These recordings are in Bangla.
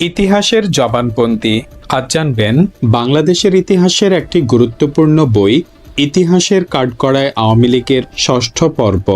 ইতিহাসের জবানপন্থী আজ জানবেন বাংলাদেশের ইতিহাসের একটি গুরুত্বপূর্ণ বই, ইতিহাসের কাঠগড়ায় আওয়ামী লীগের ষষ্ঠ পর্ব।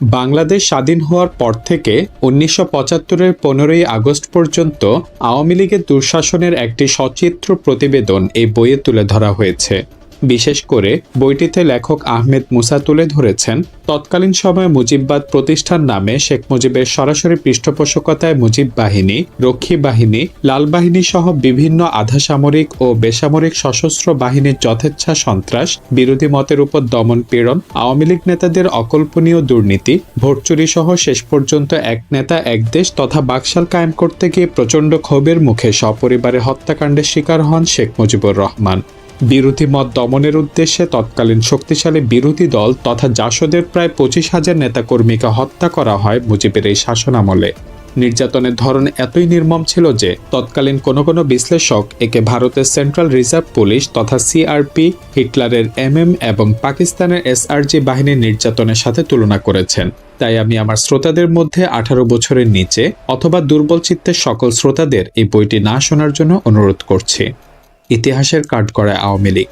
বাংলাদেশ স্বাধীন হওয়ার পর থেকে উনিশশো পঁচাত্তরের পনেরোই আগস্ট পর্যন্ত আওয়ামী লীগের দুঃশাসনের একটি সচিত্র প্রতিবেদন এই বইয়ে তুলে ধরা হয়েছে। বিশেষ করে বইটিতে লেখক আহমেদ মুসা তুলে ধরেছেন, তৎকালীন সময়ে মুজিববাদ প্রতিষ্ঠান নামে শেখ মুজিবের সরাসরি পৃষ্ঠপোষকতায় মুজিব বাহিনী, রক্ষী বাহিনী, লাল বাহিনী সহ বিভিন্ন আধা সামরিক ও বেসামরিক সশস্ত্র বাহিনীর যথেচ্ছা সন্ত্রাস, বিরোধী মতের উপর দমন পীড়ন, আওয়ামী লীগ নেতাদের অকল্পনীয় দুর্নীতি ভোট চুরি সহ শেষ পর্যন্ত এক নেতা, এক দেশ তথা বাকশাল কায়েম করতে গিয়ে প্রচণ্ড ক্ষোভের মুখে সপরিবারে হত্যাকাণ্ডের শিকার হন শেখ মুজিবুর রহমান। বিরোধী মত দমনের উদ্দেশ্যে তৎকালীন শক্তিশালী বিরোধী দল তথা জাসদের প্রায় পঁচিশ হাজার নেতাকর্মীকে হত্যা করা হয় মুজিবের এই শাসনামলে। নির্যাতনের ধরন এতই নির্মম ছিল যে তৎকালীন কোনো কোনো বিশ্লেষক একে ভারতের সেন্ট্রাল রিজার্ভ পুলিশ তথা সিআরপি, হিটলারের এমএম এবং পাকিস্তানের এসআরজি বাহিনীর নির্যাতনের সাথে তুলনা করেছেন। তাই আমি আমার শ্রোতাদের মধ্যে আঠারো বছরের নিচে অথবা দুর্বল চিত্তের সকল শ্রোতাদের এই বইটি না শোনার জন্য অনুরোধ করছি। ইতিহাসের কাঠ কাঠগড়ায় আওয়ামী লীগ।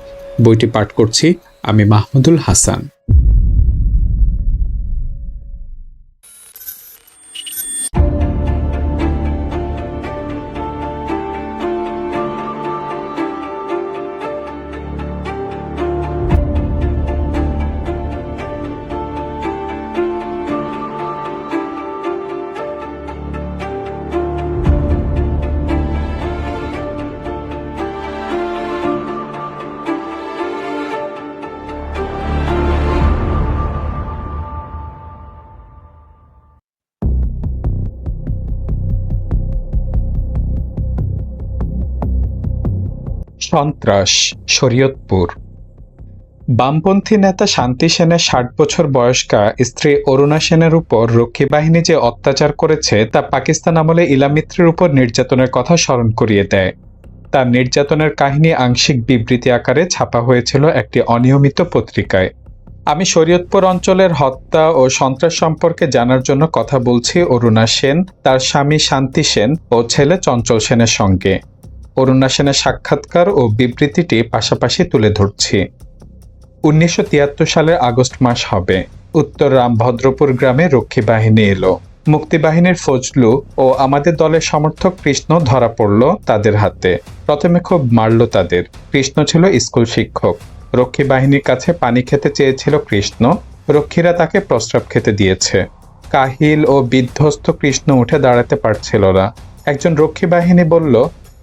বইটি পাঠ করছি আমি মাহমুদুল হাসান। সন্ত্রাস, শরীয়তপুর। বামপন্থী নেতা শান্তি সেনের ষাট বছর বয়স্কা স্ত্রী অরুণা সেনের উপর রক্ষী বাহিনী যে অত্যাচার করেছে তা পাকিস্তান আমলে ইলামিত্রের উপর নির্যাতনের কথা স্মরণ করিয়ে দেয়। তার নির্যাতনের কাহিনী আংশিক বিবৃতি আকারে ছাপা হয়েছিল একটি অনিয়মিত পত্রিকায়। আমি শরীয়তপুর অঞ্চলের হত্যা ও সন্ত্রাস সম্পর্কে জানার জন্য কথা বলছি অরুণা সেন, তার স্বামী শান্তি সেন ও ছেলে চঞ্চল সেনের সঙ্গে। অরুণা সেনের সাক্ষাৎকার ও বিবৃতিটি পাশাপাশি তুলে ধরছি। উনিশশো সালের আগস্ট মাস হবে। উত্তর রামভদ্রপুর গ্রামে রক্ষী বাহিনী এলো। মুক্তিবাহিনীর ফজলু ও আমাদের দলের সমর্থক কৃষ্ণ ধরা পড়ল তাদের হাতে। প্রথমে খুব মারল তাদের। কৃষ্ণ ছিল স্কুল শিক্ষক। রক্ষী বাহিনীর কাছে পানি খেতে চেয়েছিল কৃষ্ণ। রক্ষীরা তাকে প্রস্রাব খেতে দিয়েছে। কাহিল ও বিধ্বস্ত কৃষ্ণ উঠে দাঁড়াতে পারছিল না। একজন রক্ষী বাহিনী বলল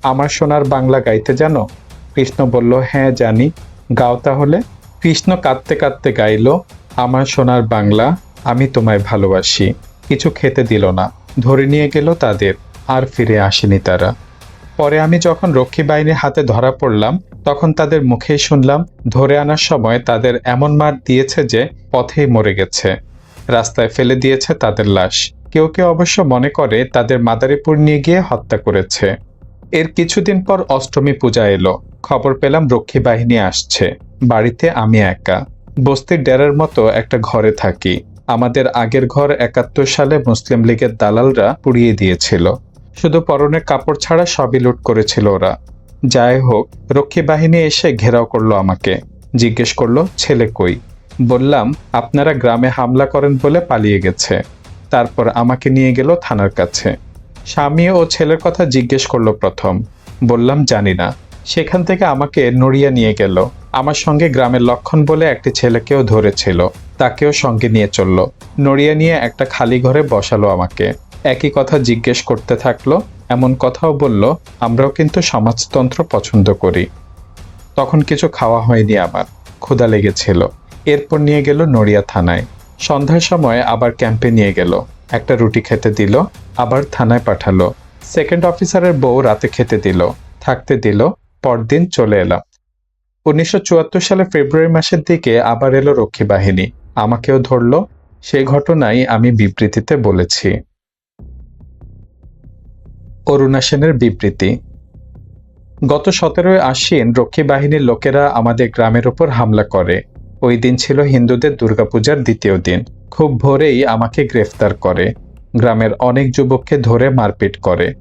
আমার সোনার বাংলা গাইতে জানো? কৃষ্ণ বলল হ্যাঁ জানি। গাও তাহলে। কৃষ্ণ কাঁদতে কাঁদতে গাইল, আমার সোনার বাংলা, আমি তোমায় ভালোবাসি। কিছু খেতে দিল না। ধরে নিয়ে গেল তাদের, আর ফিরে আসেনি তারা। পরে আমি যখন রক্ষী বাহিনীর হাতে ধরা পড়লাম, তখন তাদের মুখেই শুনলাম, ধরে আনার সময় তাদের এমন মার দিয়েছে যে পথেই মরে গেছে। রাস্তায় ফেলে দিয়েছে তাদের লাশ। কেউ কেউ অবশ্য মনে করে তাদের মাদারীপুর নিয়ে গিয়ে হত্যা করেছে। এর কিছুদিন পর অষ্টমী পূজা এলো। খবর পেলাম রক্ষী বাহিনী আসছে। বাড়িতে আমি একা। বস্তির ডেরার মতো একটা ঘরে থাকি। আমাদের আগের ঘর একাত্তর সালে মুসলিম লীগের দালালরা পুড়িয়ে দিয়েছিল। শুধু পরনের কাপড় ছাড়া সবই লুট করেছিল ওরা। যাই হোক, রক্ষী বাহিনী এসে ঘেরাও করল আমাকে। জিজ্ঞেস করল, ছেলে কই? বললাম, আপনারা গ্রামে হামলা করেন বলে পালিয়ে গেছে। তারপর আমাকে নিয়ে গেল থানার কাছে। স্বামী ও ছেলের কথা জিজ্ঞেস করল প্রথম। বললাম, জানি না। সেখান থেকে আমাকে নড়িয়া নিয়ে গেল। আমার সঙ্গে গ্রামের লক্ষণ বলে একটি ছেলেকেও ধরেছিল। তাকেও সঙ্গে নিয়ে চলল। নড়িয়া নিয়ে একটা খালি ঘরে বসালো আমাকে। একই কথা জিজ্ঞেস করতে থাকল। এমন কথাও বলল, আমরাও কিন্তু সমাজতন্ত্র পছন্দ করি। তখন কিছু খাওয়া হয়নি আমার। ক্ষুধা লেগেছিল। এরপর নিয়ে গেল নড়িয়া থানায়। সন্ধ্যার সময় আবার ক্যাম্পে নিয়ে গেল। একটা রুটি খেতে দিল, আবার থানায় পাঠালো। সেকেন্ড অফিসারের বউ রাতে খেতে দিল, থাকতে দিল, পরদিন চলে এলাম। উনিশশো চুয়াত্তর সালে ফেব্রুয়ারি মাসের দিকে আবার এলো রক্ষী বাহিনী। আমাকেও ধরলো সেই ঘটনাই আমি বিবৃতিতে বলেছি। অরুণা সেনের বিবৃতি। গত সতেরোই আশ্বিন রক্ষী বাহিনীর লোকেরা আমাদের গ্রামের ওপর হামলা করে। ওই দিন ছিল হিন্দুদের দুর্গাপূজার দ্বিতীয় দিন। খুব ভোরেই আমাকে গ্রেফতার করে। গ্রামের অনেক যুবককে ধরে মারপিট করে।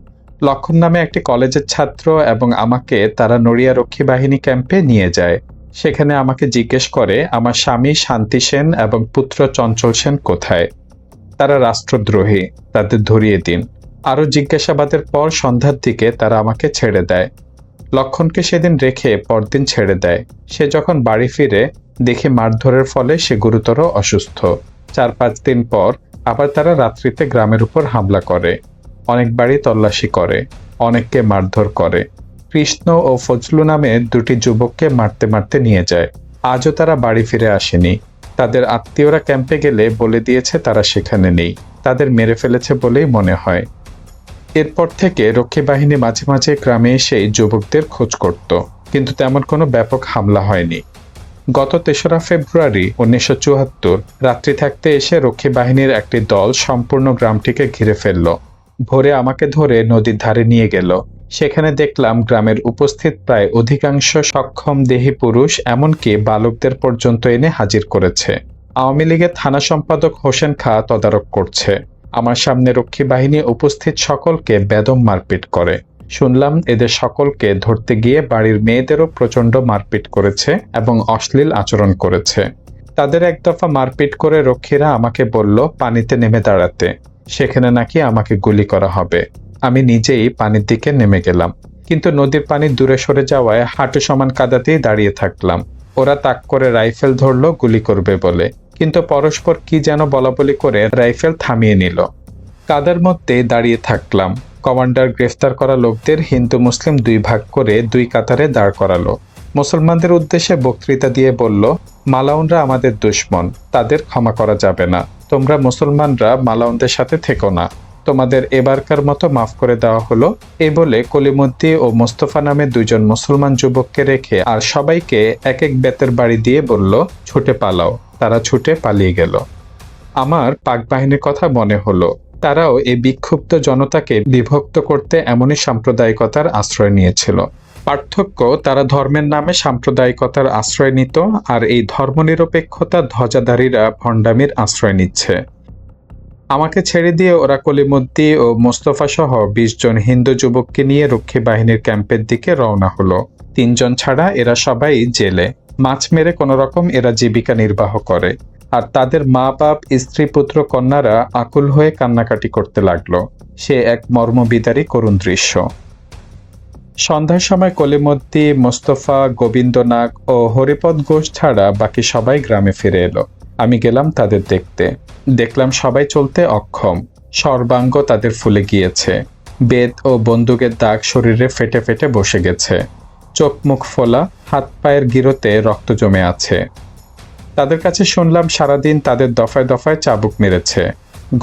লক্ষণ নামে একটি কলেজের ছাত্র এবং আমাকে তারা নড়িয়া রক্ষী বাহিনী ক্যাম্পে নিয়ে যায়। সেখানে আমাকে জিজ্ঞেস করে, আমার স্বামী শান্তি সেন এবং পুত্র চঞ্চল সেন কোথায়? তারা রাষ্ট্রদ্রোহী, তাদের ধরিয়ে দিন। আরও জিজ্ঞাসাবাদের পর সন্ধ্যার দিকে তারা আমাকে ছেড়ে দেয়। লক্ষণকে সেদিন রেখে পরদিন ছেড়ে দেয়। সে যখন বাড়ি ফিরে দেখে মারধরের ফলে সে গুরুতর অসুস্থ। চার পাঁচ দিন পর আবার তারা রাত্রিতে গ্রামের উপর হামলা করে। অনেক বাড়ি তল্লাশি করে, অনেককে মারধর করে। কৃষ্ণ ও ফজলু নামে দুটি যুবককে মারতে মারতে নিয়ে যায়। আজও তারা বাড়ি ফিরে আসেনি। তাদের আত্মীয়রা ক্যাম্পে গেলে বলে দিয়েছে তারা সেখানে নেই। তাদের মেরে ফেলেছে বলেই মনে হয়। এরপর থেকে রক্ষী বাহিনী মাঝে মাঝে গ্রামে এসে যুবকদের খোঁজ করত। কিন্তু তেমন কোনো ব্যাপক হামলা হয়নি। গত তেসরা ফেব্রুয়ারি উনিশশো চুয়াত্তর রাত্রি থাকতে এসে রক্ষী বাহিনীর একটি দল সম্পূর্ণ গ্রামটিকে ঘিরে ফেলল। ভোরে আমাকে ধরে নদীর ধারে নিয়ে গেল। সেখানে দেখলাম গ্রামের উপস্থিত প্রায় অধিকাংশ সক্ষম দেহী পুরুষ, এমনকি বালকদের পর্যন্ত এনে হাজির করেছে। আওয়ামী লীগের থানা সম্পাদক হোসেন খা তদারক করছে। আমার সামনে রক্ষী বাহিনী উপস্থিত সকলকে বেদম মারপিট করে। শুনলাম এদের সকলকে ধরতে গিয়ে বাড়ির মেয়েদেরও প্রচণ্ড মারপিট করেছে এবং অশ্লীল আচরণ করেছে। তাদের এক দফা মারপিট করে রক্ষীরা আমাকে বলল, পানিতে নেমে দাঁড়াতে। সেখানে নাকি আমাকে গুলি করা হবে। আমি নিজেই পানির দিকে নেমে গেলাম। কিন্তু নদীর পানি দূরে সরে যাওয়ায় হাঁটু সমান কাদাতেই দাঁড়িয়ে থাকলাম। ওরা তাক করে রাইফেল ধরলো, গুলি করবে বলে। কিন্তু পরস্পর কি যেন বলাবলি করে রাইফেল থামিয়ে নিল। কাদার মধ্যে দাঁড়িয়ে থাকলাম। কমান্ডার গ্রেফতার করা লোকদের হিন্দু মুসলিম দুই ভাগ করে দুই কাতারে দাঁড় করালো। মুসলমানদের উদ্দেশ্যে বক্তৃতা দিয়ে বলল, মালাউনরা আমাদের দুশ্মন, তাদের ক্ষমা করা যাবে না। তোমরা মুসলমানরা মালাউনদের সাথে থেকো না। তোমাদের এবারকার মতো মাফ করে দেওয়া হলো। এ বলে কলিমুদ্দি ও মোস্তফা নামে দুজন মুসলমান যুবককে রেখে আর সবাইকে এক এক বেতের বাড়ি দিয়ে বলল, ছুটে পালাও। তারা ছুটে পালিয়ে গেল। আমার পাক বাহিনীর কথা মনে হলো। তারাও এই বিক্ষুব্ধ জনতাকে বিভক্ত করতে এমনই সাম্প্রদায়িকতার আশ্রয় নিয়েছিল। পার্থক্য, তারা ধর্মের নামে সাম্প্রদায়িকতার আশ্রয় নিত আর এই ধর্মনিরপেক্ষতা ধ্বজাধারীরা ভণ্ডামির আশ্রয় নিচ্ছে। আমাকে ছেড়ে দিয়ে ওরা কলিমুদ্দি ও মোস্তফা সহ বিশ জন হিন্দু যুবককে নিয়ে রক্ষী বাহিনীর ক্যাম্পের দিকে রওনা হলো। তিনজন ছাড়া এরা সবাই জেলে। মাছ মেরে কোনো রকম এরা জীবিকা নির্বাহ করে। আর তাদের মা বাপ স্ত্রী, পুত্র, কন্যারা আকুল হয়ে কান্নাকাটি করতে লাগল। সে এক মর্মবিদারী করুণ দৃশ্য। সন্ধ্যার সময় কলিমদ্দি, মোস্তফা, গোবিন্দনাগ ও হরিপদ ঘোষ ছাড়া বাকি সবাই গ্রামে ফিরে এলো। আমি গেলাম তাদের দেখতে। দেখলাম সবাই চলতে অক্ষম। সর্বাঙ্গ তাদের ফুলে গিয়েছে। বেদ ও বন্দুকের দাগ শরীরে ফেটে ফেটে বসে গেছে। চোখ মুখ ফোলা হাত পায়ের গিরোতে রক্ত জমে আছে। তাদের কাছে শুনলাম সারাদিন তাদের দফায় দফায় চাবুক মেরেছে।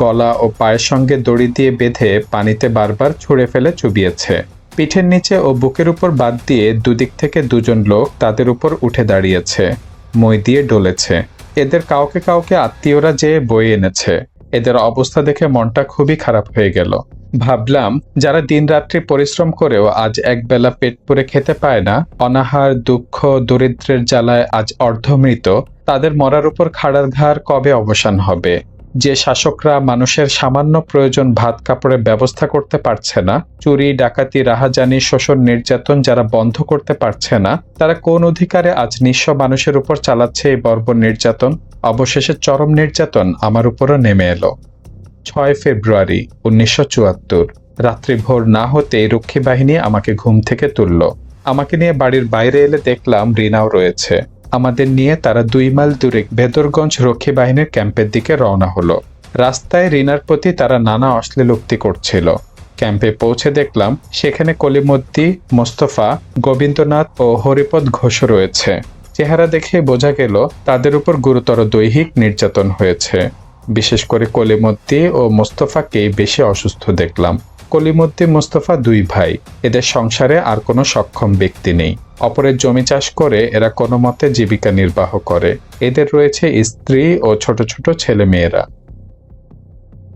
গলা ও পায়ের সঙ্গে দড়ি দিয়ে বেঁধে পানিতে বারবার ছুঁড়ে ফেলে চুবিয়েছে। পিঠের নিচে ও বুকের উপর বাদ দিয়ে দুদিক থেকে দুজন লোক তাদের উপর উঠে দাঁড়িয়েছে। মই দিয়ে ডলেছে। এদের কাউকে কাউকে আত্মীয়রা যেয়ে বয়ে এনেছে। এদের অবস্থা দেখে মনটা খুবই খারাপ হয়ে গেল। ভাবলাম, যারা দিন দিনরাত্রি পরিশ্রম করেও আজ একবেলা পেট পুরে খেতে পায় না, অনাহার, দুঃখ, দরিদ্রের জ্বালায় আজ অর্ধমৃত, তাদের মরার উপর খাড়ার ঘাড় কবে অবসান হবে? যে শাসকরা মানুষের সামান্য প্রয়োজন ভাত কাপড়ের ব্যবস্থা করতে পারছে না, চুরি, ডাকাতি, রাহাজানি, শোষণ, নির্যাতন যারা বন্ধ করতে পারছে না, তারা কোন অধিকারে আজ নিঃস্ব মানুষের উপর চালাচ্ছে এই বর্বর নির্যাতন? অবশেষে চরম নির্যাতন আমার উপরও নেমে এলো। ছয় ফেব্রুয়ারি উনিশশো চুয়াত্তর। রাত্রি ভোর না হতে রক্ষী বাহিনী আমাকে ঘুম থেকে তুলল। আমাকে নিয়ে বাড়ির বাইরে এলে দেখলাম রিনাও রয়েছে। আমাদের নিয়ে তারা দুই মাইল দূরে ভেদরগঞ্জ রক্ষী বাহিনীর ক্যাম্পের দিকে রওনা হলো। রাস্তায় রিনার প্রতি তারা নানা অশ্লীল অশ্লীলোক্তি করছিল। ক্যাম্পে পৌঁছে দেখলাম সেখানে কলিমদ্দি, মোস্তফা, গোবিন্দনাথ ও হরিপদ ঘোষ রয়েছে। চেহারা দেখে বোঝা গেল তাদের উপর গুরুতর দৈহিক নির্যাতন হয়েছে। বিশেষ করে কলিমদ্দি ও মোস্তফাকেই বেশি অসুস্থ দেখলাম। কলিমদ্দি, মোস্তফা দুই ভাই। এদের সংসারে আর কোনো সক্ষম ব্যক্তি নেই। অপরের জমি চাষ করে এরা কোনো মতে জীবিকা নির্বাহ করে। এদের রয়েছে স্ত্রী ও ছোট ছোট ছেলে মেয়েরা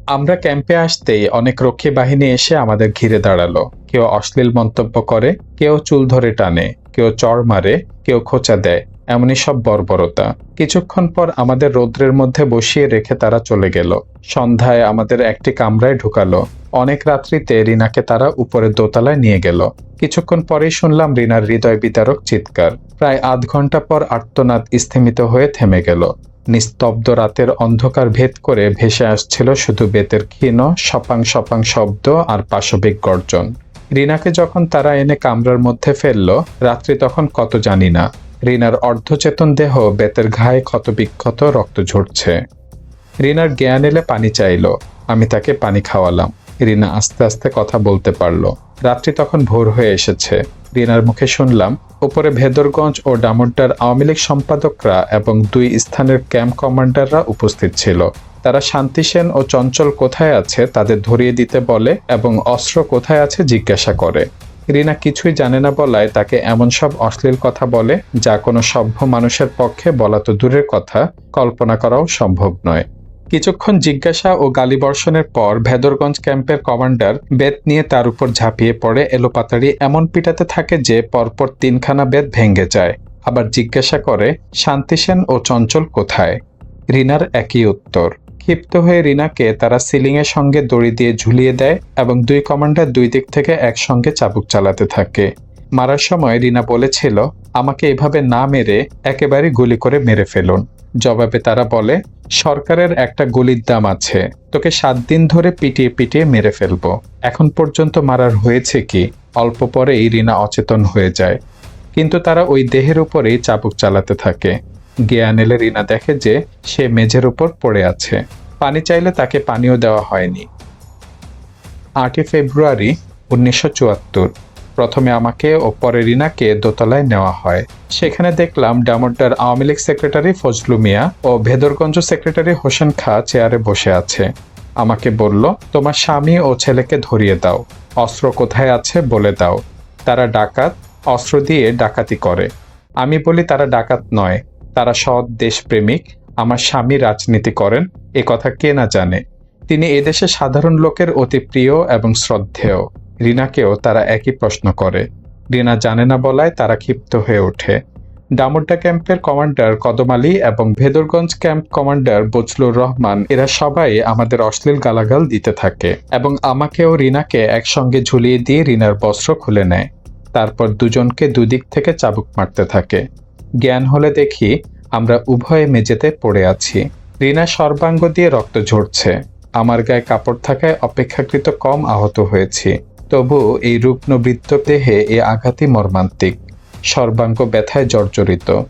আমরা ক্যাম্পে আসতেই অনেক রক্ষী বাহিনী এসে আমাদের ঘিরে দাঁড়াল। কেউ অশ্লীল মন্তব্য করে, কেউ চুল ধরে টানে, কেউ চড় মারে, কেউ খোঁচা দেয়। এমনই সব বর্বরতা। কিছুক্ষণ পর আমাদের রৌদ্রের মধ্যে বসিয়ে রেখে তারা চলে গেল। সন্ধ্যায় আমাদের একটি কামরায় ঢুকালো। অনেক রাত্রিতে রিনাকে তারা উপরে দোতলায় নিয়ে গেল। কিছুক্ষণ পরেই শুনলাম রিনার হৃদয় বিতারক চিৎকার। প্রায় আধ ঘণ্টা পর আর্তনাদ স্থিমিত হয়ে থেমে গেল। নিস্তব্ধ রাতের অন্ধকার ভেদ করে ভেসে আসছিল শুধু বেতের ক্ষীণ, সপাং সপাং শব্দ আর পাশবিক গর্জন। রিনাকে যখন তারা এনে কামরার মধ্যে ফেলল, রাত্রি তখন কত জানি না। রিনার অর্ধচেতন দেহ বেতের ঘায়ে ক্ষত বিক্ষত রক্ত ঝরছে। রিনার জ্ঞান এলে পানি চাইল। আমি তাকে পানি খাওয়ালাম। রিনা আস্তে আস্তে কথা বলতে পারল। রাত্রি তখন ভোর হয়ে এসেছে। রিনার মুখে শুনলাম উপরে ভেদরগঞ্জ ও ডামুড্ডার আওয়ামী লীগ সম্পাদকরা এবং দুই স্থানের ক্যাম্প কমান্ডাররা উপস্থিত ছিল। তারা শান্তি সেন ও চঞ্চল কোথায় আছে তাদের ধরিয়ে দিতে বলে এবং অস্ত্র কোথায় আছে জিজ্ঞাসা করে। রিনা কিছুই জানে না বলায় তাকে এমন সব অশ্লীল কথা বলে, যা কোনো সভ্য মানুষের পক্ষে বলা তো দূরের কথা, কল্পনা করাও সম্ভব নয়। কিছুক্ষণ জিজ্ঞাসা ও গালিবর্ষণের পর ভেদরগঞ্জ ক্যাম্পের কমান্ডার বেত নিয়ে তার উপর ঝাঁপিয়ে পড়ে, এলোপাতাড়ি এমন পিটাতে থাকে যে পরপর তিনখানা বেত ভেঙে যায়। আবার জিজ্ঞাসা করে শান্তিসেন ও চঞ্চল কোথায়? রিনার একই উত্তর। ক্ষিপ্ত হয়ে রিনাকে তারা সিলিংয়ের সঙ্গে দড়ি দিয়ে ঝুলিয়ে দেয় এবং দুই কমান্ডার দুই দিক থেকে একসঙ্গে চাবুক চালাতে থাকে। মারার সময় রিনা বলেছিল, আমাকে এভাবে না মেরে একেবারে গুলি করে মেরে ফেলুন। জবাবে তারা বলে, সরকারের একটা গুলির দাম আছে, তোকে সাত দিন ধরে পিটিয়ে পিটিয়ে মেরে ফেলব। এখন পর্যন্ত মারার হয়েছে কি? অল্প পরেই রিনা অচেতন হয়ে যায়। কিন্তু তারা ওই দেহের উপরেই চাবুক চালাতে থাকে। এলে রিনা দেখে যে সে মেঝের উপর পড়ে আছে। পানি চাইলে তাকে পানিও দেওয়া হয়নি। আটই ফেব্রুয়ারি উনিশশো চুয়াত্তর, প্রথমে আমাকে ও পরে রিনাকে দোতলায় নেওয়া হয়। সেখানে দেখলাম ডামোড্ডার আওয়ামী লীগ সেক্রেটারি ফজলু মিয়া ও ভেদরগঞ্জ সেক্রেটারি হোসেন খা চেয়ারে বসে আছে। আমাকে বলল, তোমার স্বামী ও ছেলেকে ধরিয়ে দাও। অস্ত্র কোথায় আছে বলে দাও। তারা ডাকাত, অস্ত্র দিয়ে ডাকাতি করে। আমি বলি, তারা ডাকাত নয়। তারা সৎ দেশপ্রেমিক, আমার স্বামী রাজনীতি করেন, এ কথা কে না জানে। তিনি এদেশে সাধারণ লোকের অতি প্রিয় এবং শ্রদ্ধেয়। রিনাকেও তারা একই প্রশ্ন করে। রিনা জানে না বলায় তারা ক্ষিপ্ত হয়ে ওঠে। ডামুড্ডা ক্যাম্পের কমান্ডার কদম আলী এবং ভেদরগঞ্জ ক্যাম্প কমান্ডার বজলুর রহমান, এরা সবাই আমাদের অশ্লীল গালাগাল দিতে থাকে এবং আমাকে ও রিনাকে একসঙ্গে ঝুলিয়ে দিয়ে রিনার বস্ত্র খুলে নেয়। তারপর দুজনকে দুদিক থেকে চাবুক মারতে থাকে। জ্ঞান হলে দেখি আমরা উভয়ে মেঝেতে পড়ে আছি। রিনা সর্বাঙ্গ দিয়ে রক্ত ঝরছে। আমার গায়ে কাপড় থাকায় অপেক্ষাকৃত কম আহত হয়েছি। তবু এই রূপনবৃত্ত দেহে এ আঘাতই মর্মান্তিক। সর্বাঙ্গ ব্যথায় জর্জরিত।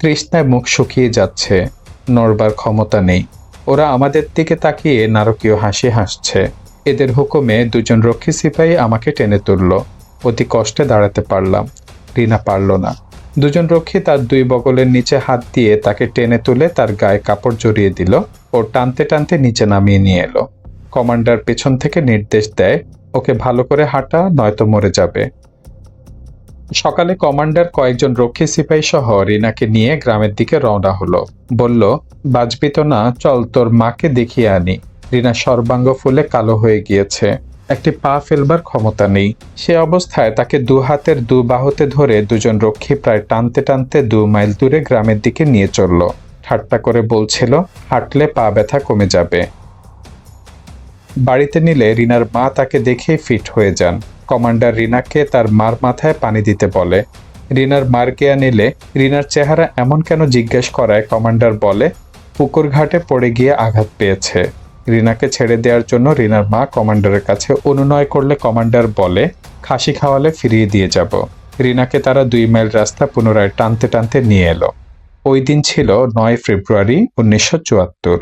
তৃষ্ণায় মুখ শুকিয়ে যাচ্ছে। নড়বার ক্ষমতা নেই। ওরা আমাদের দিকে তাকিয়ে নারকীয় হাসি হাসছে। এদের হুকুমে দুজন রক্ষী সিপাহী আমাকে টেনে তুলল। অতি কষ্টে দাঁড়াতে পারলাম। রিনা পারল না। দুজন রক্ষী তার দুই বগলের নিচে হাত দিয়ে তাকে টেনে তুলে তার গায়ে কাপড় জড়িয়ে দিল ও টানতে টানতে নিচে নামিয়ে নিয়ে এলো। কমান্ডার পেছন থেকে নির্দেশ দেয়, ওকে ভালো করে হাঁটা, নয়তো মরে যাবে। সকালে কমান্ডার কয়েকজন রক্ষী সিপাহী সহ রিনাকে নিয়ে গ্রামের দিকে রওনা হলো। বলল বাজবি তো না, চল তোর মাকে দেখিয়ে আনি। রিনা সর্বাঙ্গ ফুলে কালো হয়ে গিয়েছে। একটি পা ফেলবার ক্ষমতা নেই। সে অবস্থায় তাকে দু হাতের দু বাহুতে ধরে দুজন রক্ষী প্রায় টানতে টানতে দু মাইল দূরে গ্রামের দিকে নিয়ে চলল। ঠাট্টা করে বলছিল, হাঁটলে পা ব্যথা কমে যাবে। বাড়িতে নিলে রিনার মা তাকে দেখেই ফিট হয়ে যান। কমান্ডার রিনাকে তার মার মাথায় পানি দিতে বলে। রিনার মার কেয়া নিলে রিনার চেহারা এমন কেন জিজ্ঞেস করায় কমান্ডার বলে, পুকুর ঘাটে পড়ে গিয়ে আঘাত পেয়েছে। রিনাকে ছেড়ে দেওয়ার জন্য রিনার মা কমান্ডারের কাছে অনুনয় করলে কমান্ডার বলে, খাসি খাওয়ালে ফিরিয়ে দিয়ে যাব। রিনাকে তারা দুই মাইল রাস্তা পুনরায় টানতে টানতে নিয়ে এলো। ওই দিন ছিল নয় ফেব্রুয়ারি উনিশশো চুয়াত্তর।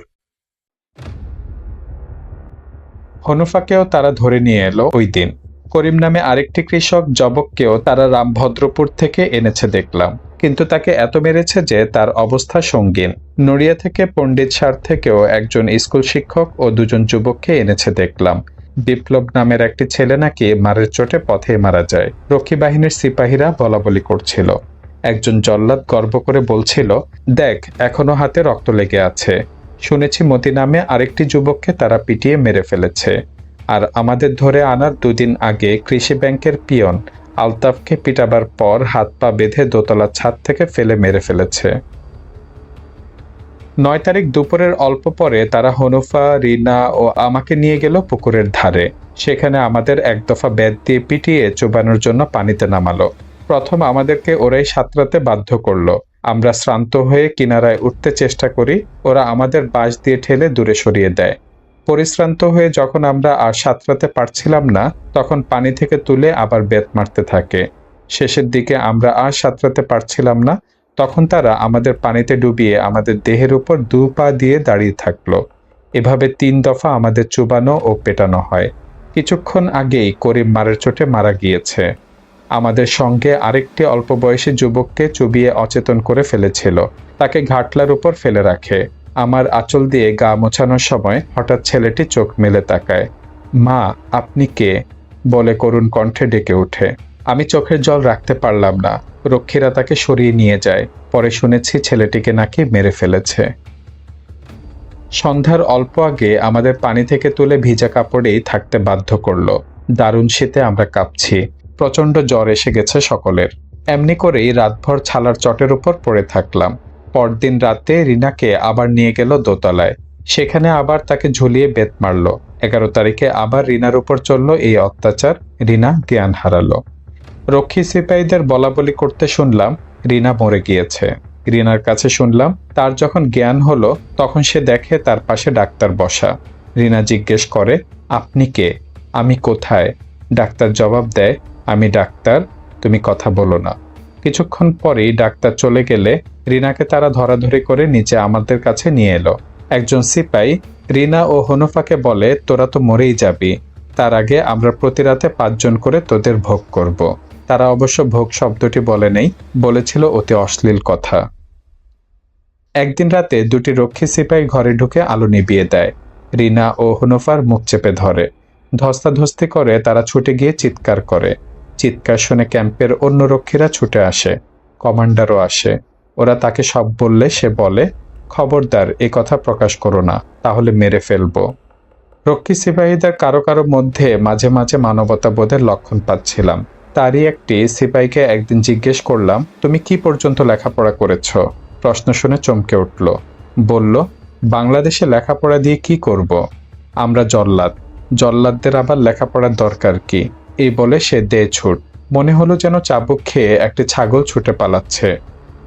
হনুফাকেও তারা ধরে নিয়ে এলো ওই দিন। করিম নামে আরেকটি কৃষক জবককেও তারা রামভদ্রপুর থেকে এনেছে দেখলাম। কিন্তু তাকে এত মেরেছে যে তার অবস্থা সঙ্গীন। নড়িয়া থেকে পণ্ডিত সার থেকেও একজন স্কুল শিক্ষক ও দুজন যুবককে এনেছে দেখলাম। বিপ্লব নামের একটি ছেলে নাকি মারের চোটে পথে মারা যায়। রক্ষী বাহিনীর সিপাহীরা বলাবলি করছিল। একজন জল্লাদ গর্ব করে বলছিল, দেখ, এখনও হাতে রক্ত লেগে আছে। শুনেছি মতি নামে আরেকটি যুবককে তারা পিটিয়ে মেরে ফেলেছে। আর আমাদের ধরে আনার দুদিন আগে কৃষি ব্যাংকের পিয়ন আলতাফকে পিটাবার পর হাত পা বেঁধে দোতলার ছাদ থেকে ফেলে মেরে ফেলেছে। নয় তারিখ দুপুরের অল্প পরে তারা হনুফা, রিনা ও আমাকে নিয়ে গেল পুকুরের ধারে। সেখানে আমাদের এক দফা ব্যাট দিয়ে পিটিয়ে চোবানোর জন্য পানিতে নামালো। প্রথম আমাদেরকে ওরাই সাঁতরাতে বাধ্য করল। আমরা শ্রান্ত হয়ে কিনারায় উঠতে চেষ্টা করি, ওরা আমাদের বাঁশ দিয়ে ঠেলে দূরে সরিয়ে দেয়। পরিশ্রান্ত হয়ে যখন আমরা আর সাঁতরাতে পারছিলাম না, তখন পানি থেকে তুলে আবার বেত মারতে থাকে। শেষের দিকে আমরা আর সাঁতরাতে পারছিলাম না, তখন তারা আমাদের পানিতে ডুবিয়ে আমাদের দেহের উপর দু পা দিয়ে দাঁড়িয়ে থাকল। এভাবে তিন দফা আমাদের চুবানো ও পেটানো হয়। কিছুক্ষণ আগেই করিম মারের চোটে মারা গিয়েছে। আমাদের সঙ্গে আরেকটি অল্প বয়সী যুবককে চুবিয়ে অচেতন করে ফেলেছিল। তাকে ঘাটলার উপর ফেলে রাখে। আমার আঁচল দিয়ে গা মোছানোর সময় হঠাৎ ছেলেটি চোখ মেলে তাকায়। মা, আপনি কে? বলে করুণ কণ্ঠে ডেকে ওঠে। আমি চোখের জল রাখতে পারলাম না। রক্ষীরা তাকে সরিয়ে নিয়ে যায়। পরে শুনেছি ছেলেটিকে নাকি মেরে ফেলেছে। সন্ধ্যার অল্প আগে আমাদের পানি থেকে তুলে ভিজা কাপড়েই থাকতে বাধ্য করল। দারুণ শীতে আমরা কাঁপছি। প্রচণ্ড জ্বর এসে গেছে সকলের। এমনি করেই রাতভর ছালার চটের উপর পড়ে থাকলাম। পরদিন রাতে রিনাকে আবার নিয়ে গেল দোতলায়। সেখানে আবার তাকে ঝুলিয়ে বেত মারল। এগারো তারিখে আবার রিনার উপর চলল এই অত্যাচার। রিনা জ্ঞান হারালো। রক্ষী সিপাহীদের বলা বলি করতে শুনলাম রিনা মরে গিয়েছে। রিনার কাছে শুনলাম তার যখন জ্ঞান হলো, তখন সে দেখে তার পাশে ডাক্তার বসা। রিনা জিজ্ঞেস করে, আপনি কে? আমি কোথায়? ডাক্তার জবাব দেয়, আমি ডাক্তার, তুমি কথা বলো না। কিছুক্ষণ পরেই ডাক্তার চলে গেলে রিনাকে তারা ধরাধরি করে নিচে আমাদের কাছে নিয়ে এলো। একজন সিপাই রিনা ও হনুফাকে বলে, তোরা তো মরেই যাবি। তার আগে আমরা প্রতি রাতে পাঁচজন করে তোদের ভোগ করব। তারা অবশ্য ভোগ শব্দটি বলে নেই, বলেছিল অতি অশ্লীল কথা। একদিন রাতে দুটি রক্ষী সিপাই ঘরে ঢুকে আলো নিবিয়ে দেয়। রিনা ও হনুফার মুখ চেপে ধরে। ধস্তাধস্তি করে তারা ছুটে গিয়ে চিৎকার করে। চিৎকার শুনে ক্যাম্পের অন্য রক্ষীরা ছুটে আসে, কমান্ডারও আসে। ওরা তাকে সব বললে সে বলে, খবরদার, এ কথা প্রকাশ করো না, তাহলে মেরে ফেলব। রক্ষী সিপাহীদের কারও কারও মধ্যে মাঝে মাঝে মানবতা বোধের লক্ষণ পাচ্ছিলাম। তারই একটি সিপাহীকে একদিন জিজ্ঞেস করলাম, তুমি কি পর্যন্ত লেখাপড়া করেছ? প্রশ্ন শুনে চমকে উঠল। বলল, বাংলাদেশে লেখাপড়া দিয়ে কি করব? আমরা জল্লাদ। জল্লাদদের আবার লেখাপড়ার দরকার কি? এই বলে সে দে ছুট। মনে হলো যেন চাবুক খেয়ে একটি ছাগল ছুটে পালাচ্ছে।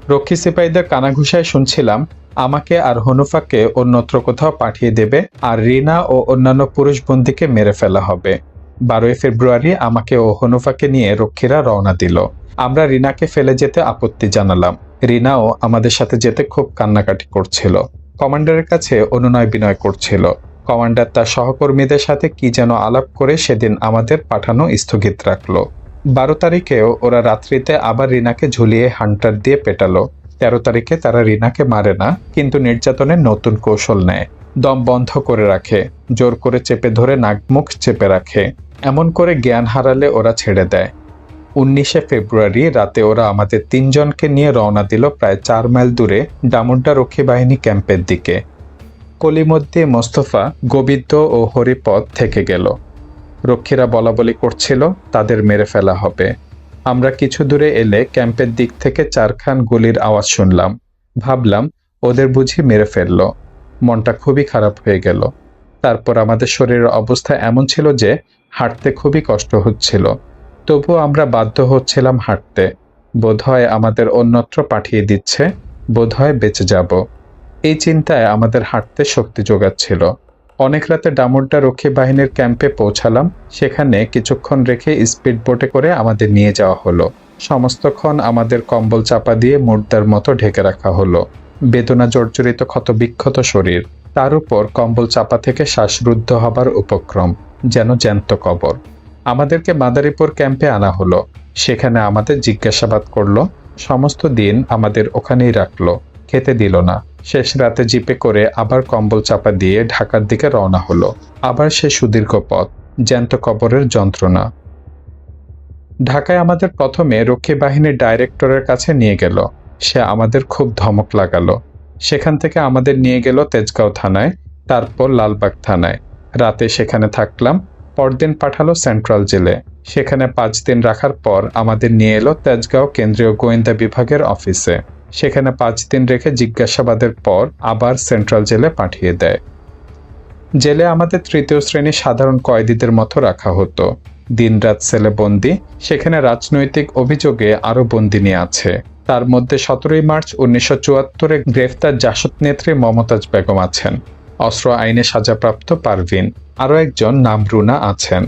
রক্ষী সিপাহীদের কানাঘুষায় শুনছিলাম, আমাকে আর হনুফাকে অন্যত্র কোথাও পাঠিয়ে দেবে আর রিনা ও অন্যান্য পুরুষ বন্দীকে মেরে ফেলা হবে। বারোই ফেব্রুয়ারি আমাকে ও হনুফাকে নিয়ে রক্ষীরা রওনা দিল। আমরা রিনাকে ফেলে যেতে আপত্তি জানালাম। রিনাও আমাদের সাথে যেতে খুব কান্নাকাটি করছিল। কমান্ডারের কাছে অনুনয় বিনয় করছিল। কমান্ডার তার সহকর্মীদের সাথে কি যেন আলাপ করে সেদিন আমাদের পাঠানো স্থগিত রাখল। বারো তারিখেও ওরা রাত্রিতে আবার রিনাকে ঝুলিয়ে হান্টার দিয়ে পেটালো। তেরো তারিখে তারা রিনাকে মারে না, কিন্তু নির্যাতনের নতুন কৌশল নেয়। দম বন্ধ করে রাখে, জোর করে চেপে ধরে নাকমুখ চেপে রাখে। এমন করে জ্ঞান হারালে ওরা ছেড়ে দেয়। উনিশে ফেব্রুয়ারি রাতে ওরা আমাদের তিনজনকে নিয়ে রওনা দিল প্রায় চার মাইল দূরে ডামুড্ডা রক্ষী বাহিনী ক্যাম্পের দিকে। কলিমদ্দি মোস্তফা গোবিন্দ ও হরিপদ থেকে গেল। রক্ষীরা বলা বলি করছিল, তাদের মেরে ফেলা হবে। আমরা কিছু দূরে এলে ক্যাম্পের দিক থেকে চারখান গুলির আওয়াজ শুনলাম। ভাবলাম, ওদের বুঝি মেরে ফেলল। মনটা খুবই খারাপ হয়ে গেল। তারপর আমাদের শরীরের অবস্থা এমন ছিল যে, হাঁটতে খুবই কষ্ট হচ্ছিল। তবুও আমরা বাধ্য হচ্ছিলাম হাঁটতে। বোধহয় আমাদের অন্যত্র পাঠিয়ে দিচ্ছে, বোধহয় বেঁচে যাব। এই চিন্তায় আমাদের হাঁটতে শক্তি যোগাচ্ছিল। অনেক রাতে ডামুড্ডা রক্ষী বাহিনীর ক্যাম্পে পৌঁছালাম। সেখানে কিছুক্ষণ রেখে স্পিড বোটে করে আমাদের নিয়ে যাওয়া হলো। সমস্তক্ষণ আমাদের কম্বল চাপা দিয়ে মুর্দার মতো ঢেকে রাখা হলো। বেদনা জর্জরিত ক্ষতবিক্ষত শরীর। তার উপর কম্বল চাপা থেকে শ্বাসরুদ্ধ হবার উপক্রম, যেন জ্যান্ত কবর। আমাদেরকে মাদারীপুর ক্যাম্পে আনা হলো। সেখানে আমাদের জিজ্ঞাসাবাদ করল। সমস্ত দিন আমাদের ওখানেই রাখল। খেতে দিল না। শেষ রাতে জিপে করে আবার কম্বল চাপা দিয়ে ঢাকার দিকে রওনা হলো। আবার সে সুদীর্ঘ পথ, জ্যান্ত কবরের যন্ত্রণা। ঢাকায় আমাদের প্রথমে রক্ষী বাহিনীর ডাইরেক্টরের কাছে নিয়ে গেল। সে আমাদের খুব ধমক লাগালো। সেখান থেকে আমাদের নিয়ে গেল তেজগাঁও থানায়, তারপর লালবাগ থানায়। রাতে সেখানে থাকলাম, পরদিন পাঠালো সেন্ট্রাল জেলে। সেখানে পাঁচ দিন রাখার পর আমাদের নিয়ে এলো তেজগাঁও কেন্দ্রীয় গোয়েন্দা বিভাগের অফিসে। সেখানে পাঁচ দিন রেখে জিজ্ঞাসাবাদের পর আবার সেন্ট্রাল জেলে পাঠিয়ে দেয়। জেলে আমাদের তৃতীয় শ্রেণি সাধারণ কয়েদিদের মতো রাখা হতো। দিনরাত সেলে বন্দি, সেখানে রাজনৈতিক অভিযোগে আরও বন্দিনী আছে। তার মধ্যে সতেরোই মার্চ উনিশশো চুয়াত্তরে গ্রেফতার জাসদ নেত্রী মমতাজ বেগম আছেন। অস্ত্র আইনে সাজাপ্রাপ্ত পারভিন। আরও একজন নাম রুনা আছেন।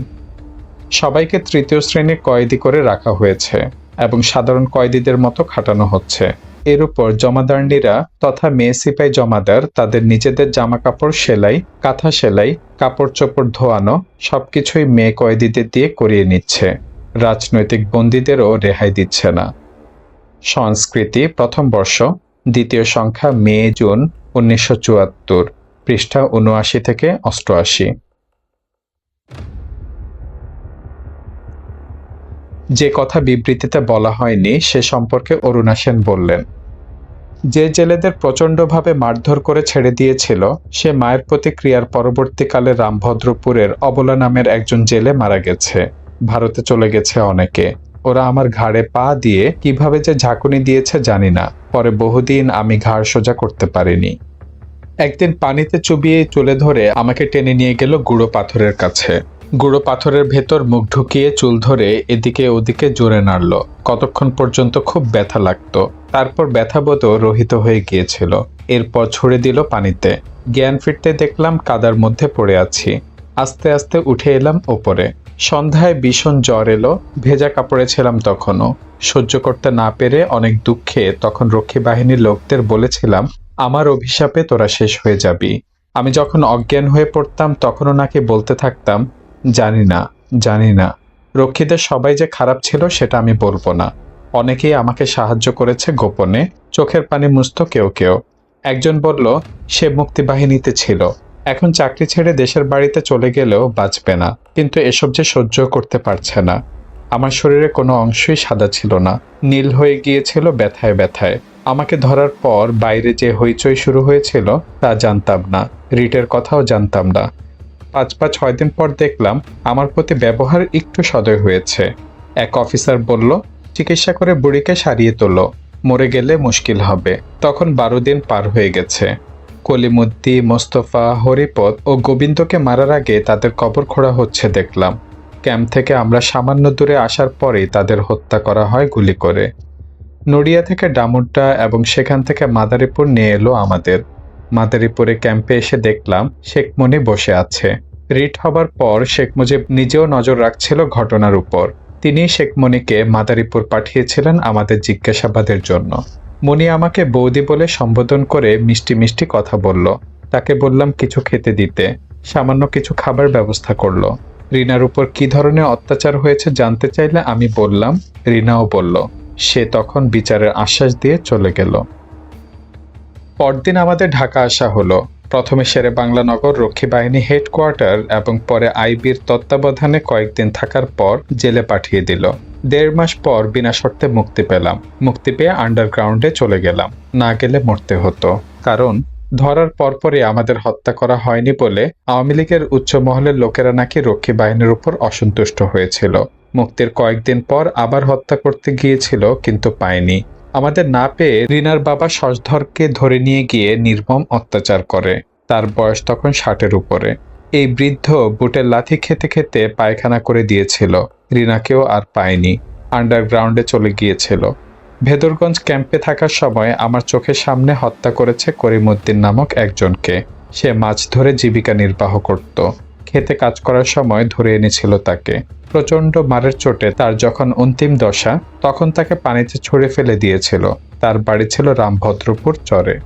সবাইকে তৃতীয় শ্রেণির কয়েদি করে রাখা হয়েছে এবং সাধারণ কয়েদিদের মতো খাটানো হচ্ছে। এর উপর জমাদারনিরা তথা মেয়ে সিপাই জমাদার তাদের নিজেদের জামা কাপড় সেলাই, কাঁথা সেলাই কাপড় চোপড় ধোয়ানো সবকিছুই মেয়ে কয়েদিদের দিয়ে করিয়ে নিচ্ছে। রাজনৈতিক বন্দীদেরও রেহাই দিচ্ছে না। সংস্কৃতি, প্রথম বর্ষ, দ্বিতীয় সংখ্যা মে, জুন, উনিশশো চুয়াত্তর, পৃষ্ঠা উনআশি থেকে অষ্টআশি। যে কথা বিবৃতিতে বলা হয়নি, সে সম্পর্কে অরুণা সেন বললেন, যে জেলেদের প্রচণ্ডভাবে মারধর করে ছেড়ে দিয়েছিল, সে মায়ের প্রতিক্রিয়ার পরবর্তীকালে রামভদ্রপুরের অবলা নামের একজন জেলে মারা গেছে। ভারতে চলে গেছে অনেকে। ওরা আমার ঘাড়ে পা দিয়ে কীভাবে যে ঝাঁকুনি দিয়েছে জানি না। পরে বহুদিন আমি ঘাড় সোজা করতে পারিনি। একদিন পানিতে চুবিয়ে চলে ধরে আমাকে টেনে নিয়ে গেল গুঁড়ো পাথরের কাছে। গুঁড়ো পাথরের ভেতর মুখ ঢুকিয়ে চুল ধরে এদিকে ওদিকে জোরে নাড়ল। কতক্ষণ পর্যন্ত খুব ব্যথা লাগতো। তারপর ব্যথাবোধও রহিত হয়ে গিয়েছিল। এরপর ছুড়ে দিল পানিতে। জ্ঞান ফিরতে দেখলাম কাদার মধ্যে পড়ে আছি। আস্তে আস্তে উঠে এলাম ওপরে। সন্ধ্যায় ভীষণ জ্বর এলো। ভেজা কাপড়ে ছিলাম তখনও। সহ্য করতে না পেরে অনেক দুঃখে তখন রক্ষী বাহিনীর লোকদের বলেছিলাম, আমার অভিশাপে তোরা শেষ হয়ে যাবি। আমি যখন অজ্ঞান হয়ে পড়তাম তখনও নাকি বলতে থাকতাম জানি না জানি না। রক্ষীদের সবাই যে খারাপ ছিল সেটা আমি বলব না। অনেকেই আমাকে সাহায্য করেছে গোপনে, চোখের পানি মুস্ত কেউ কেউ। একজন বলল, সে মুক্তিবাহিনীতে ছিল। এখন চাকরি ছেড়ে দেশের বাড়িতে চলে গেলেও বাঁচবে না। কিন্তু এসব যে সহ্য করতে পারছে না। আমার শরীরে কোনো অংশই সাদা ছিল না। নীল হয়ে গিয়েছিল ব্যথায় ব্যথায়। আমাকে ধরার পর বাইরে যে হইচই শুরু হয়েছিল তা জানতাম না। রিটের কথাও জানতাম না। পাঁচ বা ছয় দিন পর দেখলাম আমার প্রতি ব্যবহার একটু সদয় হয়েছে। এক অফিসার বলল, চিকিৎসা করে বুড়িকে সারিয়ে তোলো, মরে গেলে মুশকিল হবে। তখন বারো দিন পার হয়ে গেছে। কলিমুদ্দি, মোস্তফা, হরিপদ ও গোবিন্দকে মারার আগে তাদের কবর খোঁড়া হচ্ছে দেখলাম। ক্যাম্প থেকে আমরা সামান্য দূরে আসার পরেই তাদের হত্যা করা হয় গুলি করে। নড়িয়া থেকে ডামুড্ডা এবং সেখান থেকে মাদারীপুর নিয়ে এলো আমাদের। মাদারীপুরে ক্যাম্পে এসে দেখলাম শেখ মনি বসে আছে। রিট হবার পর শেখ মুজিব নিজেও নজর রাখছিল ঘটনার উপর। তিনি শেখ মনিকে মাদারীপুর পাঠিয়েছিলেন আমাদের জিজ্ঞাসাবাদের জন্য। মনি আমাকে বৌদি বলে সম্বোধন করে মিষ্টি মিষ্টি কথা বলল। তাকে বললাম, কিছু খেতে দিতে। সামান্য কিছু খাবার ব্যবস্থা করল। রিনার উপর কি ধরনের অত্যাচার হয়েছে জানতে চাইলে আমি বললাম, রিনাও বলল। সে তখন বিচারের আশ্বাস দিয়ে চলে গেল। পরদিন আমাদের ঢাকা আসা হলো। প্রথমে শেরে বাংলা নগর রক্ষী বাহিনী হেডকোয়ার্টার এবং পরে আইবির তত্ত্বাবধানে কয়েকদিন থাকার পর জেলে পাঠিয়ে দিল। দেড় মাস পর বিনা শর্তে মুক্তি পেলাম। মুক্তি পেয়ে আন্ডারগ্রাউন্ডে চলে গেলাম। না গেলে মরতে হতো। কারণ, ধরার পরপরই আমাদের হত্যা করা হয়নি বলে আওয়ামী লীগের উচ্চ মহলের লোকেরা নাকি রক্ষী বাহিনীর উপর অসন্তুষ্ট হয়েছিল। মুক্তির কয়েকদিন পর আবার হত্যা করতে গিয়েছিল কিন্তু পায়নি। আমাদের না পেয়ে রিনার বাবা শশধরকে ধরে নিয়ে গিয়ে নির্মম অত্যাচার করে। তার বয়স তখন ষাটের উপরে। এই বৃদ্ধ বুটের লাথি খেতে খেতে পায়খানা করে দিয়েছিল। রিনাকেও আর পায়নি। আন্ডারগ্রাউন্ডে চলে গিয়েছিল। ভেদরগঞ্জ ক্যাম্পে থাকার সময় আমার চোখের সামনে হত্যা করেছে করিমুদ্দিন নামক একজনকে। সে মাছ ধরে জীবিকা নির্বাহ করত। খেতে কাজ করার সময় ধরে এনেছিল তাকে। প্রচণ্ড মারের চোটে তার যখন অন্তিম দশা, তখন তাকে পানিতে ছুঁড়ে ফেলে দিয়েছিল। তার বাড়ি ছিল রামভদ্রপুর চরে।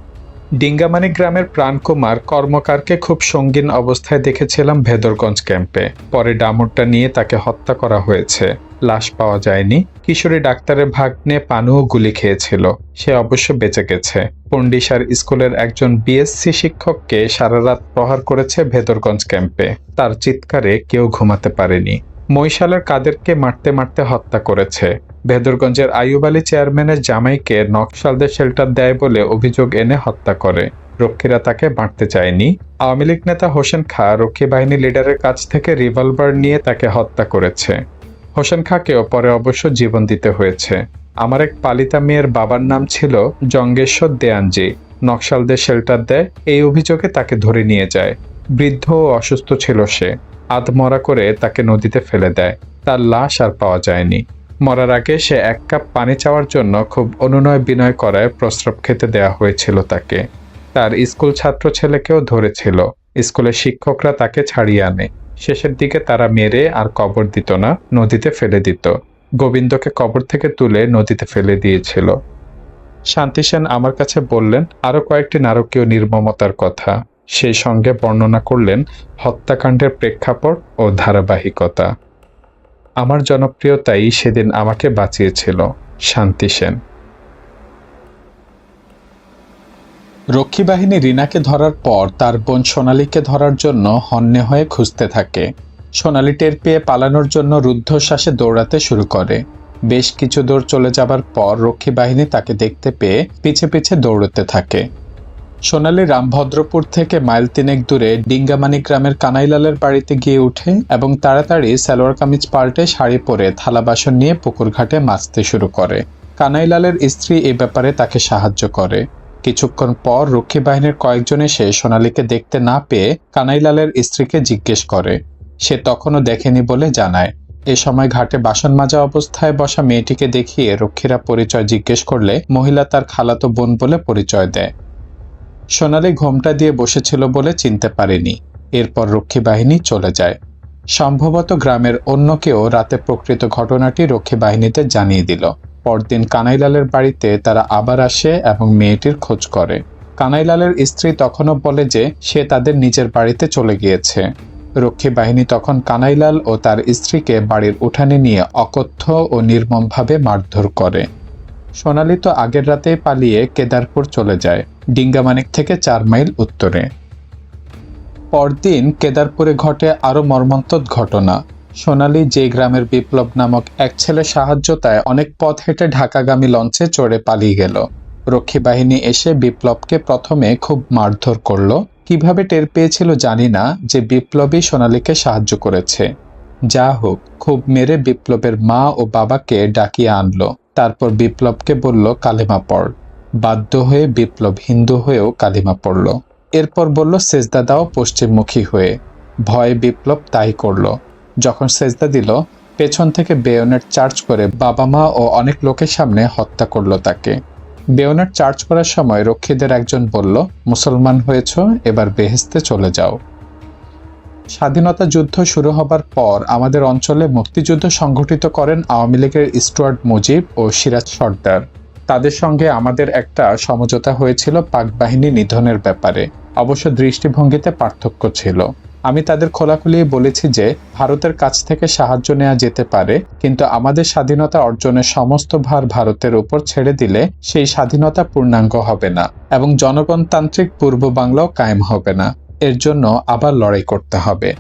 ডিঙ্গামানি গ্রামের প্রাণকুমার কর্মকারকে খুব সঙ্গীন অবস্থায় দেখেছিলাম ভেদরগঞ্জ ক্যাম্পে। পরে ডামুরটা নিয়ে তাকে হত্যা করা হয়েছে। লাশ পাওয়া যায়নি। কিশোরী ডাক্তারের ভাগ্নে পানুও গুলি খেয়েছিল। সে অবশ্য বেঁচে গেছে। পন্ডিসার স্কুলের একজন বিএসসি শিক্ষককে সারা রাত প্রহার করেছে ভেদরগঞ্জ ক্যাম্পে। তার চিৎকারে কেউ ঘুমাতে পারেনি। মৈশালের কাদেরকে মারতে মারতে হত্যা করেছে। ভেদরগঞ্জের আইয়ুব আলী চেয়ারম্যানের জামাইকে নকশালদের শেল্টার দেয় বলে অভিযোগ এনে হত্যা করে। রক্ষীরা তাকে বাঁটতে চায়নি। আওয়ামী লীগ নেতা হোসেন খা রক্ষী বাহিনী লিডারের কাছ থেকে রিভলভার নিয়ে তাকে হত্যা করেছে। হোসেন খাকেও পরে অবশ্য জীবন দিতে হয়েছে। আমার এক পালিতা মেয়ের বাবার নাম ছিল জঙ্গেশ্বর দেয়ানজি। নকশালদের শেল্টার দেয়, এই অভিযোগে তাকে ধরে নিয়ে যায়। বৃদ্ধ ও অসুস্থ ছিল সে। আধমরা করে তাকে নদীতে ফেলে দেয়। তার লাশ আর পাওয়া যায়নি। মরার আগে সে এক কাপ পানি চাওয়ার জন্য খুব অনুনয় বিনয় করায় প্রস্রাব খেতে দেওয়া হয়েছিল তাকে। তার স্কুল ছাত্র ছেলেকেও ধরেছিল। স্কুলের শিক্ষকরা তাকে ছাড়িয়ে আনে। শেষের দিকে তারা মেরে আর কবর দিত না, নদীতে ফেলে দিত। গোবিন্দকে কবর থেকে তুলে নদীতে ফেলে দিয়েছিল। শান্তি সেন আমার কাছে বললেন, আরও কয়েকটি নারকীয় নির্মমতার কথা। সেই সঙ্গে বর্ণনা করলেন, হত্যাকাণ্ডের প্রেক্ষাপট ও ধারাবাহিকতা। আমার জনপ্রিয়তাই সেদিন আমাকে বাঁচিয়েছিল। শান্তি সেন রক্ষী বাহিনী রিনাকে ধরার পর তার বোন সোনালীকে ধরার জন্য হন্যে হয়ে খুঁজতে থাকে। সোনালি টের পেয়ে পালানোর জন্য রুদ্ধশ্বাসে দৌড়াতে শুরু করে। বেশ কিছু দূর চলে যাবার পর রক্ষী বাহিনী তাকে দেখতে পেয়ে পিছে পিছে দৌড়তে থাকে। সোনালী রামভদ্রপুর থেকে মাইল তিনেক দূরে ডিঙ্গামানি গ্রামের কানাইলালের বাড়িতে গিয়ে উঠে এবং তাড়াতাড়ি সালোয়ার কামিজ পাল্টে শাড়ি পরে থালা বাসন নিয়ে পুকুর ঘাটে মাছতে শুরু করে। কানাইলালের স্ত্রী এ ব্যাপারে তাকে সাহায্য করে। কিছুক্ষণ পর রক্ষী বাহিনীর কয়েকজন এসে সোনালীকে দেখতে না পেয়ে কানাইলালের স্ত্রীকে জিজ্ঞেস করে। সে তখনও দেখেনি বলে জানায়। এ সময় ঘাটে বাসন মাজা অবস্থায় বসা মেয়েটিকে দেখিয়ে রক্ষীরা পরিচয় জিজ্ঞেস করলে মহিলা তার খালাতো বোন বলে পরিচয় দেয়। সোনালি ঘোমটা দিয়ে বসেছিল বলে চিনতে পারেনি। এরপর রক্ষী বাহিনী চলে যায়। সম্ভবত গ্রামের অন্য কেউ রাতে প্রকৃত ঘটনাটি রক্ষী বাহিনীতে জানিয়ে দিল। পরদিন কানাইলালের বাড়িতে তারা আবার আসে এবং মেয়েটির খোঁজ করে। কানাইলালের স্ত্রী তখনও বলে যে, সে তাদের নিজের বাড়িতে চলে গিয়েছে। রক্ষী বাহিনী তখন কানাইলাল ও তার স্ত্রীকে বাড়ির উঠানে নিয়ে অকথ্য ও নির্মমভাবে মারধর করে। সোনালি তো আগের রাতেই পালিয়ে কেদারপুর চলে যায়, ডিঙ্গামানিক থেকে চার মাইল উত্তরে। পরদিন কেদারপুরে ঘটে আরও মর্মন্তদ ঘটনা। সোনালি যে গ্রামের বিপ্লব নামক এক ছেলে সাহায্যতায় অনেক পথ হেঁটে ঢাকাগামী লঞ্চে চড়ে পালিয়ে গেল। রক্ষী বাহিনী এসে বিপ্লবকে প্রথমে খুব মারধর করল। কীভাবে টের পেয়েছিল জানি না, যে বিপ্লবী সোনালীকে সাহায্য করেছে। যা হোক, খুব মেরে বিপ্লবের মা ও বাবাকে ডাকিয়ে আনলো। তারপর বিপ্লবকে বলল, কালিমা পড়। বাধ্য হয়ে বিপ্লব হিন্দু হয়েও কালিমা পড়ল। এরপর বলল, সেজদা দাও পশ্চিমমুখী হয়ে। ভয়ে বিপ্লব তাই করল। যখন সেজদা দিল, পেছন থেকে বেয়নেট চার্জ করে বাবা মা ও অনেক লোকের সামনে হত্যা করল তাকে। বেয়নেট চার্জ করার সময় রক্ষীদের একজন বলল, মুসলমান হয়েছ, এবার বেহেস্তে চলে যাও। স্বাধীনতা যুদ্ধ শুরু হবার পর আমাদের অঞ্চলে মুক্তিযুদ্ধ সংগঠিত করেন আওয়ামী লীগের স্টুয়ার্ট মুজিব ও সিরাজ সর্দার। তাদের সঙ্গে আমাদের একটা সমঝোতা হয়েছিল পাক বাহিনী নিধনের ব্যাপারে। অবশ্য দৃষ্টিভঙ্গিতে পার্থক্য ছিল। আমি তাদের খোলাখুলি বলেছি যে, ভারতের কাছ থেকে সাহায্য নেওয়া যেতে পারে, কিন্তু আমাদের স্বাধীনতা অর্জনের সমস্ত ভার ভারতের উপর ছেড়ে দিলে সেই স্বাধীনতা পূর্ণাঙ্গ হবে না এবং জনগণতান্ত্রিক পূর্ব বাংলাও কায়েম হবে না। এর জন্য আবার লড়াই করতে হবে।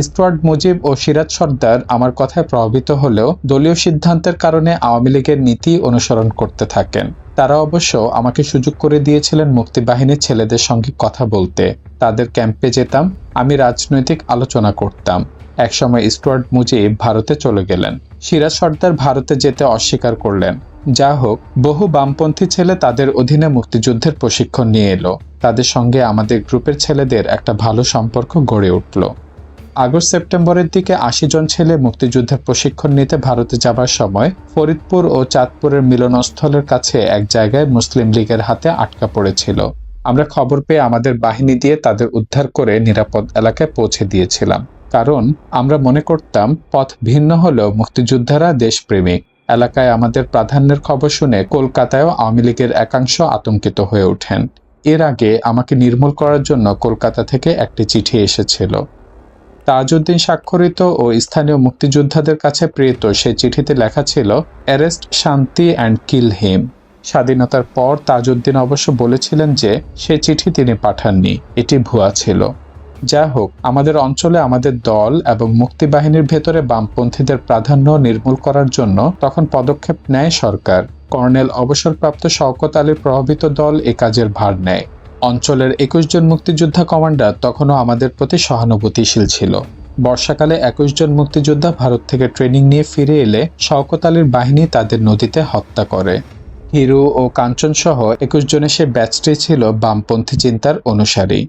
স্টুয়ার্ট মুজিব ও সিরাজ সর্দার আমার কথায় প্রভাবিত হলেও দলীয় সিদ্ধান্তের কারণে আওয়ামী লীগের নীতি অনুসরণ করতে থাকেন। তারা অবশ্য আমাকে সুযোগ করে দিয়েছিলেন মুক্তিবাহিনীর ছেলেদের সঙ্গে কথা বলতে। তাদের ক্যাম্পে যেতাম, আমি রাজনৈতিক আলোচনা করতাম। একসময় স্টুয়ার্ট মুজিব ভারতে চলে গেলেন। সিরাজ সর্দার ভারতে যেতে অস্বীকার করলেন। যা হোক, বহু বামপন্থী ছেলে তাদের অধীনে মুক্তিযুদ্ধের প্রশিক্ষণ নিয়ে এলো। তাদের সঙ্গে আমাদের গ্রুপের ছেলেদের একটা ভালো সম্পর্ক গড়ে উঠল। আগস্ট সেপ্টেম্বরের দিকে আশি জন ছেলে মুক্তিযুদ্ধের প্রশিক্ষণ নিতে ভারতে যাবার সময় ফরিদপুর ও চাঁদপুরের মিলনস্থলের কাছে এক জায়গায় মুসলিম লীগের হাতে আটকা পড়েছিল। আমরা খবর পেয়ে আমাদের বাহিনী দিয়ে তাদের উদ্ধার করে নিরাপদ এলাকায় পৌঁছে দিয়েছিলাম। কারণ আমরা মনে করতাম, পথ ভিন্ন হলেও মুক্তিযোদ্ধারা দেশপ্রেমিক। এলাকায় আমাদের প্রাধান্যের খবর শুনে কলকাতায়ও আওয়ামী লীগের একাংশ আতঙ্কিত হয়ে ওঠেন। এর আগে আমাকে নির্মূল করার জন্য কলকাতা থেকে একটি চিঠি এসেছিল। তাজউদ্দিন স্বাক্ষরিত ও স্থানীয় মুক্তিযোদ্ধাদের কাছে প্রেরিত সে চিঠিতে লেখা ছিল, অ্যারেস্ট শান্তি অ্যান্ড কিল হিম। স্বাধীনতার পর তাজউদ্দিন অবশ্য বলেছিলেন যে, সে চিঠি তিনি পাঠাননি, এটি ভুয়া ছিল। যা হোক, আমাদের অঞ্চলে আমাদের দল এবং মুক্তিবাহিনীর ভেতরে বামপন্থীদের প্রাধান্য নির্মূল করার জন্য তখন পদক্ষেপ নেয় সরকার। কর্নেল অবসরপ্রাপ্ত শওকত আলীর প্রভাবিত দল এ কাজের ভার নেয়। অঞ্চলের একুশ জন মুক্তিযোদ্ধা কমান্ডার তখনও আমাদের প্রতি সহানুভূতিশীল ছিল। বর্ষাকালে একুশ জন মুক্তিযোদ্ধা ভারত থেকে ট্রেনিং নিয়ে ফিরে এলে শওকত আলীর বাহিনী তাদের নদীতে হত্যা করে। হিরু ও কাঞ্চন সহ একুশ জনের সে ব্যাচটি ছিল বামপন্থী চিন্তার অনুসারী।